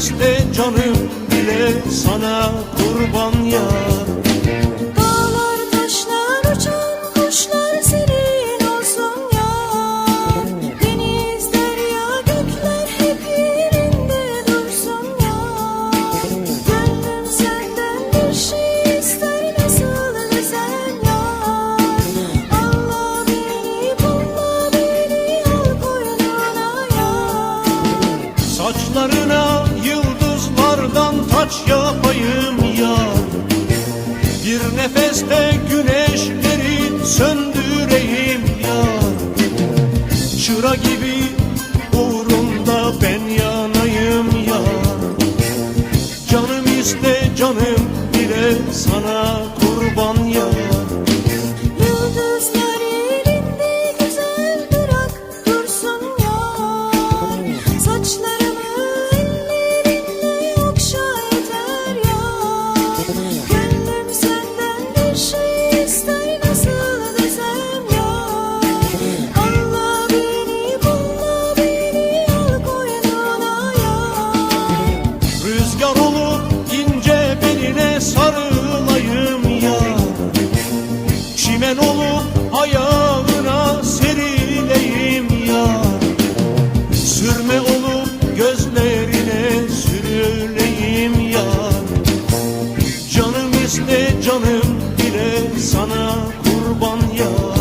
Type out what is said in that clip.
işte canım bile sana kurban ya. aç yapayım ya? Bir nefeste güneşleri söndüreyim ya. Çıra gibi uğrunda ben yanayım ya. Canım iste canım bile sana. canım bile sana kurban ya.